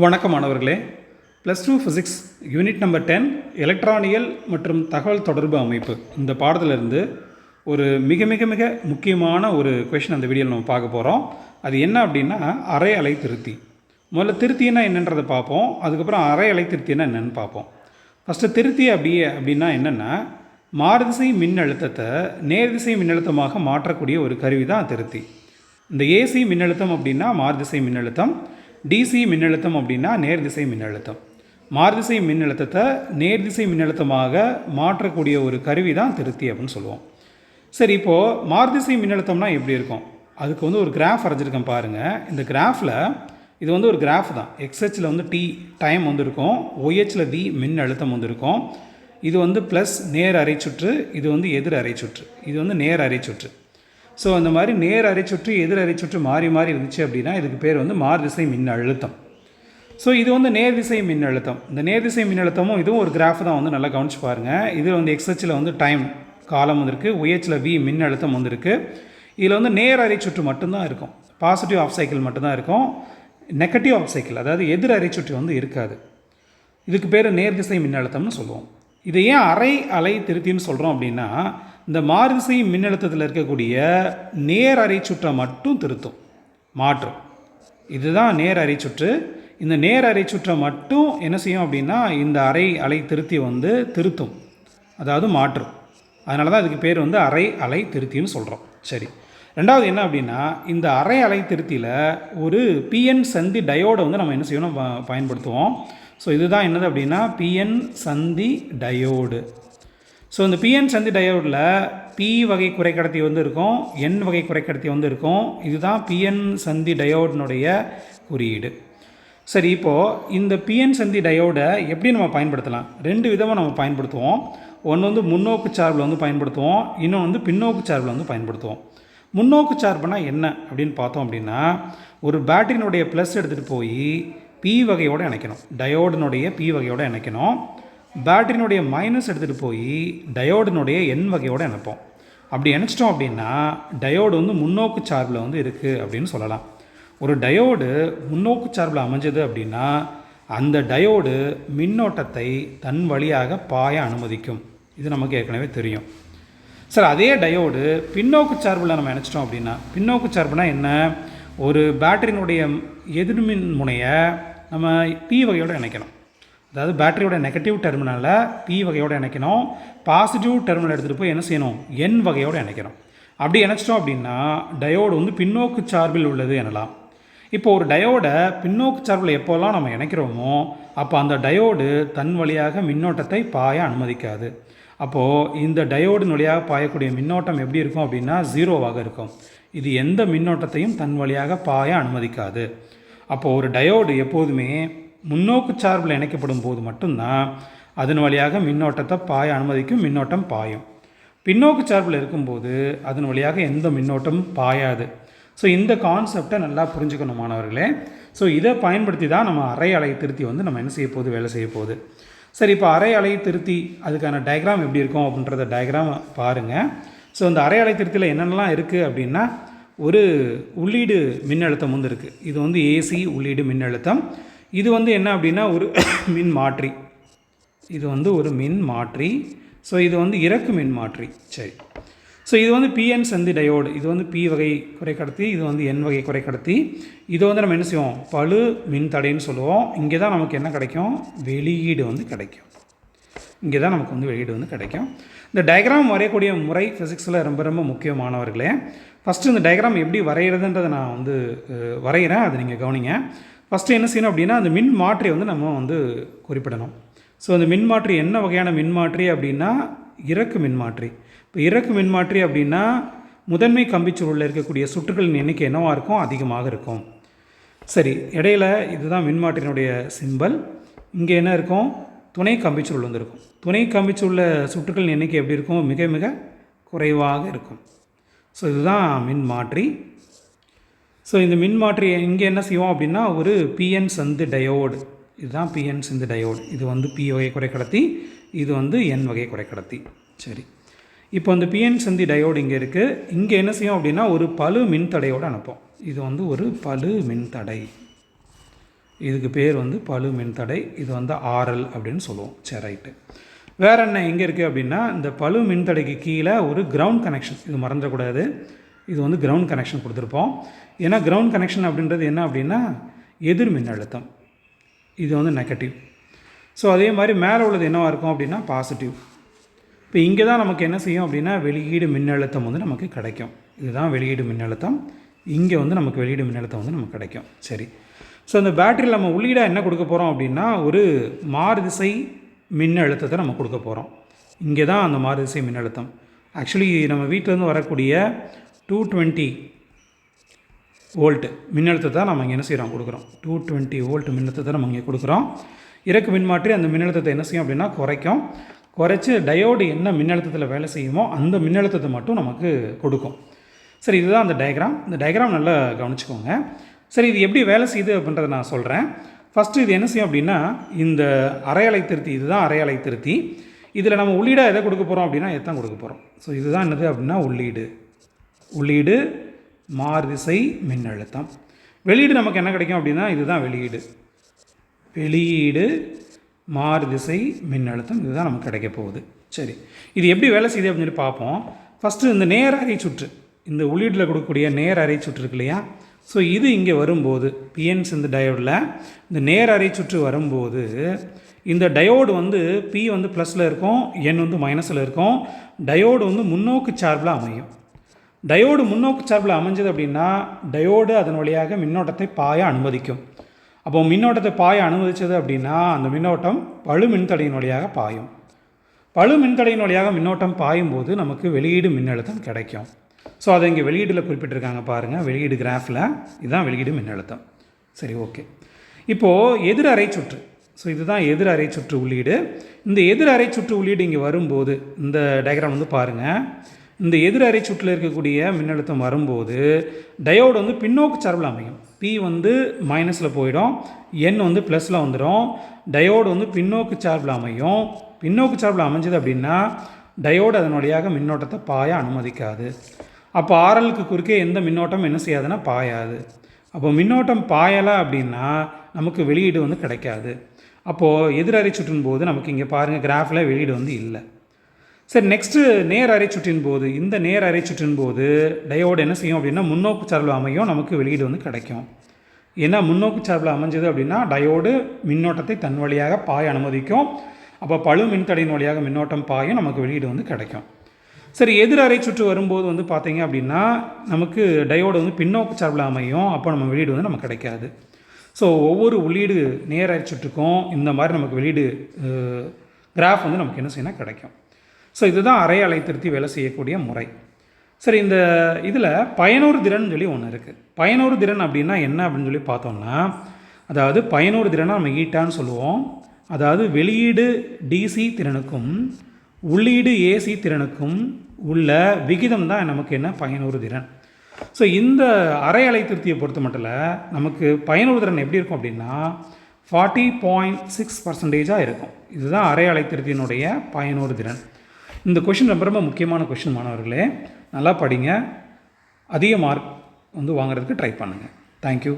வணக்கம் மாணவர்களே plus two physics unit number ten எலக்ட்ரானியல் மற்றும் தகவல் தொடர்பு அமைப்பு. இந்த பாடத்திலிருந்து ஒரு மிக மிக மிக முக்கியமான ஒரு கொஷின் அந்த வீடியோவில் நம்ம பார்க்க போகிறோம் அது என்ன அப்படின்னா அரை அலை திருத்தி. முதல்ல திருத்தினா என்னன்றதை பார்ப்போம். அதுக்கப்புறம் அரை அலை திருத்தினா என்னன்னு பார்ப்போம். ஃபஸ்ட்டு திருத்தி அப்படியே அப்படின்னா என்னென்னா மாறுதிசை மின்னழுத்தத்தை நேர்திசை மின்னழுத்தமாக மாற்றக்கூடிய ஒரு கருவி தான் திருத்தி. இந்த ஏசி மின்னழுத்தம் அப்படின்னா மாறுதிசை மின்னழுத்தம். டிசி மின்னழுத்தம் அப்படின்னா நேர்திசை மின்னழுத்தம். மாறுதிசை மின்னழுத்தத்தை நேர்திசை மின்னழுத்தமாக மாற்றக்கூடிய ஒரு கருவி தான் திருத்தி அப்படின்னு சொல்லுவோம். சரி இப்போது மாறுதிசை மின்னழுத்தம்னா எப்படி இருக்கும்? அதுக்கு வந்து ஒரு கிராஃப் வரைஞ்சிருக்கேன் பாருங்கள் இந்த கிராஃபில் இது வந்து ஒரு கிராஃப் தான். எக்ஸ்ஹெச்சில் வந்து டி டைம் வந்திருக்கும். ஒய்ஹெச்சில் தி மின் அழுத்தம் வந்திருக்கும். இது வந்து ப்ளஸ் நேர் அரை சுற்று இது வந்து எதிர் அரை சுற்று இது வந்து நேர் அரை சுற்று ஸோ அந்த மாதிரி நேர் அரை சுற்று எதிர் அரை சுற்று மாறி மாறி இருந்துச்சு அப்படின்னா இதுக்கு பேர் வந்து மாறுதிசை மின் அழுத்தம் ஸோ இது வந்து நேர்திசை மின்னழுத்தம். இந்த நேர்திசை மின்னழுத்தமும் இதுவும் ஒரு கிராஃப் தான் வந்து நல்லா கவனிச்சு பாருங்கள் இதில் வந்து எக்ஸ்எச்சில் வந்து டைம் காலம் வந்திருக்கு ஒய்ஹெச்சில் வி மின்னழுத்தம் வந்திருக்கு. இதில் வந்து நேர் அரை சுற்று மட்டும்தான் இருக்கும். பாசிட்டிவ் ஆஃப் சைக்கிள் மட்டும்தான் இருக்கும். நெகட்டிவ் ஆஃப் சைக்கிள் அதாவது எதிர் அரை சுற்று வந்து இருக்காது. இதுக்கு பேர் நேர்திசை மின்னழுத்தம்னு சொல்லுவோம். இதை ஏன் அரை அலை திருத்தின்னு சொல்கிறோம் அப்படின்னா இந்த மாறுதிசை மின்னழுத்தத்தில் இருக்கக்கூடிய நேர் அரை சுற்றை மட்டும் திருத்தும். மாற்றும். இதுதான் நேர் அரை சுற்று. இந்த நேர் அரை சுற்றை மட்டும் என்ன செய்யும் அப்படின்னா இந்த அரை அலை திருத்தி வந்து திருத்தும். அதாவது மாற்றும். அதனால தான் அதுக்கு பேர் வந்து அரை அலை திருத்தின்னு சொல்கிறோம் சரி. ரெண்டாவது என்ன அப்படின்னா இந்த அரை அலை திருத்தியில் ஒரு பிஎன் சந்தி டயோடை வந்து நம்ம என்ன செய்யணும் பயன்படுத்துவோம். ஸோ இதுதான் என்னது அப்படின்னா பிஎன் சந்தி டயோடு ஸோ இந்த பிஎன் சந்தி டயோடில் பி வகை குறைக்கடத்தி வந்து இருக்கும் என் வகை குறைக்கடத்தி வந்து இருக்கும். இதுதான் பிஎன் சந்தி டயோடினுடைய குறியீடு. சரி இப்போது இந்த பிஎன் சந்தி டயோடை எப்படி நம்ம பயன்படுத்தலாம்? ரெண்டு விதமாக நம்ம பயன்படுத்துவோம். ஒன்று வந்து முன்னோக்கு சார்பில் வந்து பயன்படுத்துவோம். இன்னொன்று வந்து பின்னோக்கு சார்பில் வந்து பயன்படுத்துவோம். முன்னோக்கு சார்புனா என்ன அப்படின்னு பார்த்தோம் அப்படின்னா ஒரு பேட்டரியினுடைய ப்ளஸ் எடுத்துகிட்டு போய் பி வகையோடு இணைக்கணும். டயோடினுடைய பி வகையோடு இணைக்கணும். பேட்டரினுடைய மைனஸ் எடுத்துகிட்டு போய் டயோடினுடைய என் வகையோடு இணைப்போம். அப்படி இணைச்சிட்டோம் அப்படின்னா டயோடு வந்து முன்னோக்கு சார்பில் வந்து இருக்குது அப்படின்னு சொல்லலாம். ஒரு டயோடு முன்னோக்கு சார்பில் அமைஞ்சது அப்படின்னா அந்த டயோடு மின்னோட்டத்தை தன் வழியாக பாய அனுமதிக்கும். இது நமக்கு ஏற்கனவே தெரியும். சார் அதே டயோடு பின்னோக்கு சார்பில் நம்ம நினச்சிட்டோம் அப்படின்னா பின்னோக்கு சார்புனா என்ன? ஒரு பேட்டரியினுடைய எதிர்மின் முனையை நம்ம பி வகையோடு இணைக்கணும். அதாவது பேட்டரியோட நெகட்டிவ் டெர்மினலை பி வகையோடு இணைக்கணும். பாசிட்டிவ் டெர்மினல் எடுத்துகிட்டு போய் என்ன செய்யணும்? என் வகையோடு இணைக்கணும். அப்படி இணைச்சிட்டோம் அப்படின்னா டயோடு வந்து பின்னோக்கு சார்பில் உள்ளது எனலாம். இப்போ ஒரு டயோடை பின்னோக்கு சார்பில் எப்போல்லாம் நம்ம இணைக்கிறோமோ அப்போ அந்த டயோடு தன் வழியாக மின்னோட்டத்தை பாய அனுமதிக்காது. அப்போது இந்த டயோடு வழியாக பாயக்கூடிய மின்னோட்டம் எப்படி இருக்கும் அப்படின்னா ஜீரோவாக இருக்கும். இது எந்த மின்னோட்டத்தையும் தன் வழியாக பாய அனுமதிக்காது. அப்போது ஒரு டயோடு எப்போதுமே முன்னோக்கு சார்பில் இணைக்கப்படும் போது மட்டும்தான் அதன் வழியாக மின்னோட்டத்தை பாய அனுமதிக்கும் மின்னோட்டம் பாயும். பின்னோக்கு சார்பில் இருக்கும்போது அதன் வழியாக எந்த மின்னோட்டமும் பாயாது. ஸோ இந்த கான்செப்டை நல்லா புரிஞ்சுக்கணும் மாணவர்களே. ஸோ இதை பயன்படுத்தி தான் நம்ம அரை அலை திருத்தி வந்து நம்ம என்ன செய்ய போகுது வேலை செய்ய போகுது. சரி இப்போ அரை அலை திருத்தி அதுக்கான டயக்ராம் எப்படி இருக்கும் அப்படின்றத டயக்ராம் பாருங்கள் ஸோ இந்த அரை அலை திருத்தியில் என்னென்னலாம் இருக்குது அப்படின்னா ஒரு உள்ளீடு மின்னழுத்தம் வந்து இருக்குது இது வந்து ஏசி உள்ளீடு மின்னழுத்தம். இது வந்து என்ன அப்படின்னா ஒரு மின் மாற்றி இது வந்து ஒரு மின் மாற்றி ஸோ இது வந்து இறக்கு மின் மாற்றி சரி. ஸோ இது வந்து பிஎன் சந்தி டயோடு இது வந்து பி வகை குறைக்கடத்தி இது வந்து என் வகை குறைக்கடத்தி. இது வந்து நம்ம என்ன செய்வோம்? பளு மின் தடைன்னு சொல்லுவோம். இங்கே தான் நமக்கு என்ன கிடைக்கும்? வெளியீடு வந்து கிடைக்கும். இங்கே தான் நமக்கு வந்து வெளியீடு வந்து கிடைக்கும். இந்த டயக்ராம் வரையக்கூடிய முறை ஃபிசிக்ஸில் ரொம்ப ரொம்ப முக்கியமானவர்களே. ஃபஸ்ட்டு இந்த டயக்ராம் எப்படி வரைகிறதுன்றதை நான் வந்து வரைகிறேன். அதை நீங்கள் கவனிங்க. ஃபஸ்ட்டு என்ன செய்யணும் அப்படின்னா அந்த மின்மாற்றி வந்து நம்ம வந்து குறிப்பிடணும். ஸோ அந்த மின்மாற்றி என்ன வகையான மின்மாற்றி அப்படின்னா இறக்கு மின்மாற்றி. இப்போ இறக்கு மின்மாற்றி அப்படின்னா முதன்மை கம்பிச்சுருளில் இருக்கக்கூடிய சுற்றுகளின் எண்ணிக்கை என்னவாக இருக்கும்? அதிகமாக இருக்கும். சரி இடையில இதுதான் மின்மாற்றியினுடைய சிம்பல் இங்கே என்ன இருக்கும்? துணை கம்பிச்சுருள் வந்து இருக்கும். துணை கம்பிச்சுருள சுற்றுகளின் எண்ணிக்கை எப்படி இருக்கும்? மிக மிக குறைவாக இருக்கும். ஸோ இதுதான் மின்மாற்றி. ஸோ இந்த மின்மாற்றி இங்கே என்ன செய்வோம் அப்படின்னா ஒரு பிஎன் சந்து டயோடு இதுதான் பிஎன் சந்து டயோடு இது வந்து பி வகை குறைக்கடத்தி இது வந்து என் வகை குறைக்கடத்தி சரி. இப்போ அந்த பிஎன் சந்தி டயோடு இங்கே இருக்குது இங்கே என்ன செய்யும் அப்படின்னா ஒரு பழு மின்தடையோடு அனுப்போம் இது வந்து ஒரு பழு மின்தடை இதுக்கு பேர் வந்து பழு மின்தடை இது வந்து ஆர்எல் அப்படின்னு சொல்லுவோம். சரி ரைட்டு வேறு என்ன எங்கே இருக்குது அப்படின்னா இந்த பழு மின்தடைக்கு கீழே ஒரு கிரவுண்ட் கனெக்ஷன் இது மறந்துடக்கூடாது. இது வந்து கிரவுண்ட் கனெக்ஷன் கொடுத்துருப்போம். ஏன்னா கிரவுண்ட் கனெக்ஷன் அப்படின்றது என்ன அப்படின்னா எதிர் மின்னழுத்தம். இது வந்து நெகட்டிவ் ஸோ அதே மாதிரி மேலே உள்ளது என்னவாக இருக்கும் அப்படின்னா பாசிட்டிவ் இப்போ இங்கே தான் நமக்கு என்ன செய்யும் அப்படின்னா வெளியீடு மின்னழுத்தம் வந்து நமக்கு கிடைக்கும். இதுதான் வெளியீடு மின்னழுத்தம். இங்கே வந்து நமக்கு வெளியீடு மின்னழுத்தம் வந்து நமக்கு கிடைக்கும். சரி. ஸோ அந்த பேட்டரியில் நம்ம உள்ளீடாக என்ன கொடுக்க போகிறோம் அப்படின்னா ஒரு மாறுதிசை மின்னழுத்தத்தை நம்ம கொடுக்க போகிறோம் இங்கே தான் அந்த மாறுதிசை மின்னழுத்தம். ஆக்சுவலி நம்ம வீட்டிலேருந்து வரக்கூடிய டூ டுவெண்ட்டி வோல்ட்டு மின்னழுத்தத்தை நம்ம இங்கே என்ன செய்கிறோம் கொடுக்குறோம். டூ டுவெண்ட்டி வோல்ட் மின்னழுத்தத்தை நம்ம இங்கே கொடுக்குறோம். இறக்கு மின்மாற்றி அந்த மின்னழுத்தத்தை என்ன செய்யும் அப்படின்னா குறைக்கும். குறைச்சி டயோடு என்ன மின்னழுத்தத்தில் வேலை செய்யுமோ அந்த மின்னழுத்தத்தை மட்டும் நமக்கு கொடுக்கும். சரி இதுதான் அந்த டயக்ராம் இந்த டயக்ராம் நல்லா கவனிச்சுக்கோங்க. சரி இது எப்படி வேலை செய்யுது அப்படின்றத நான் சொல்கிறேன் ஃபஸ்ட்டு இது என்ன செய்யும் அப்படின்னா இந்த அரையலை திருத்தி இதுதான் அரையலை திருத்தி. இதில் நம்ம உள்ளீடாக எதை கொடுக்க போகிறோம் அப்படின்னா எத்தான் கொடுக்க போகிறோம் ஸோ இதுதான் என்னது அப்படின்னா உள்ளீடு. உள்ளீடு மாறுதிசை மின்னழுத்தம். வெளியீடு நமக்கு என்ன கிடைக்கும் அப்படின்னா இதுதான் வெளியீடு. வெளியீடு மாறுதிசை மின்னழுத்தம் இதுதான் நமக்கு கிடைக்க போகுது. சரி. இது எப்படி வேலை செய்யுது அப்படின்னு சொல்லி பார்ப்போம். ஃபஸ்ட்டு இந்த நேர் அறை சுற்று. இந்த உள்ளீட்டில் கொடுக்கக்கூடிய நேர் அறை சுற்று இருக்கு இல்லையா? ஸோ இது இங்கே வரும்போது பிஎன்ஸ் இந்த டயோடில் இந்த நேர் அறை சுற்று வரும்போது இந்த டயோடு வந்து பி வந்து ப்ளஸில் இருக்கும் என் வந்து மைனஸில் இருக்கும். டயோடு வந்து முன்னோக்கு சார்பில் அமையும். டயோடு முன்னோக்கு சார்பில் அமைஞ்சது அப்படின்னா டயோடு அதன் வழியாக மின்னோட்டத்தை பாய அனுமதிக்கும். அப்போ மின்னோட்டத்தை பாய அனுமதிச்சது அப்படின்னா அந்த மின்னோட்டம் பழு மின்தடையின் வழியாக பாயும். பழு மின்தடையின் வழியாக மின்னோட்டம் பாயும் போது நமக்கு வெளியீடு மின்னழுத்தம் கிடைக்கும். ஸோ அதை இங்கே வெளியீடில் குறிப்பிட்டிருக்காங்க பாருங்கள் வெளியீடு கிராஃபில் இதுதான் வெளியீடு மின்னழுத்தம். சரி ஓகே இப்போது எதிர் அறை சுற்று. ஸோ இதுதான் எதிர் அறை சுற்று உள்ளீடு. இந்த எதிர் அறை சுற்று உள்ளீடு இங்கே வரும்போது இந்த டயக்ராம் வந்து பாருங்கள் இந்த எதிர் அரை சுற்றில் இருக்கக்கூடிய மின்னழுத்தம் வரும்போது டயோடு வந்து பின்னோக்கு சார்பில் அமையும். பி வந்து மைனஸில் போயிடும். என் வந்து ப்ளஸில் வந்துடும் டயோடு வந்து பின்னோக்கு சார்பில் அமையும். பின்னோக்கு சார்பில் அமைஞ்சது அப்படின்னா டயோடு அதன் வழியாக மின்னோட்டத்தை பாய அனுமதிக்காது. அப்போ ஆரலுக்கு குறுக்கே எந்த மின்னோட்டம் என்ன செய்யாதுன்னா பாயாது. அப்போ மின்னோட்டம் பாயலை அப்படின்னா நமக்கு வெளியீடு வந்து கிடைக்காது. அப்போது எதிரறை சுற்றும் போது நமக்கு இங்கே பாருங்கள் கிராஃபில் வெளியீடு வந்து இல்லை. சரி நெக்ஸ்ட்டு நேர் அறை சுற்றின் போது இந்த நேர் அறை சுற்றின் போது டயோடு என்ன செய்யும் அப்படின்னா முன்னோக்கு சார்பில் அமையும் நமக்கு வெளியீடு வந்து கிடைக்கும். ஏன்னா முன்னோக்கு சார்பில் அமைஞ்சது அப்படின்னா டயோடு மின்னோட்டத்தை தன் வழியாக பாய அனுமதிக்கும். அப்போ பழு மின்தடையின் வழியாக மின்னோட்டம் பாயும் நமக்கு வெளியீடு வந்து கிடைக்கும். சரி எதிர் அறை சுற்று வரும்போது வந்து பார்த்தீங்க அப்படின்னா நமக்கு டயோடு வந்து பின்னோக்கு சார்பில் அமையும் அப்போ நம்ம வெளியீடு வந்து நமக்கு கிடைக்காது. ஸோ ஒவ்வொரு உள்ளீடு நேர் அரை சுற்றுக்கும் இந்த மாதிரி நமக்கு வெளியீடு கிராஃப் வந்து நமக்கு என்ன செய்யணும் கிடைக்கும். ஸோ இதுதான் அரை அலை திருத்தி வேலை செய்யக்கூடிய முறை. சரி இந்த இதில் பயனூர் திறன் சொல்லி ஒன்று இருக்குது பயனூர் திறன் அப்படின்னா என்ன அப்படின்னு சொல்லி பார்த்தோம்னா அதாவது பயனூர் திறனை நம்ம ஈட்டான்னு சொல்லுவோம். அதாவது வெளியீடு டிசி திறனுக்கும் உள்ளீடு ஏசி திறனுக்கும் உள்ள விகிதம் தான் நமக்கு என்ன? பயனூர் திறன். ஸோ இந்த அரை அலை திருத்தியை பொறுத்த மட்டும் நமக்கு பயனூர் திறன் எப்படி இருக்கும் அப்படின்னா ஃபார்ட்டி பாயிண்ட் சிக்ஸ் பர்சன்டேஜாக இருக்கும். இதுதான் அரை அலை திருத்தியினுடைய பயனூர் திறன். இந்த கொஷின் ரொம்ப ரொம்ப முக்கியமான கொஷின் மாணவர்களே. நல்லா படிங்க. அதிக மார்க் வந்து வாங்குறதுக்கு ட்ரை பண்ணுங்கள் தேங்க்யூ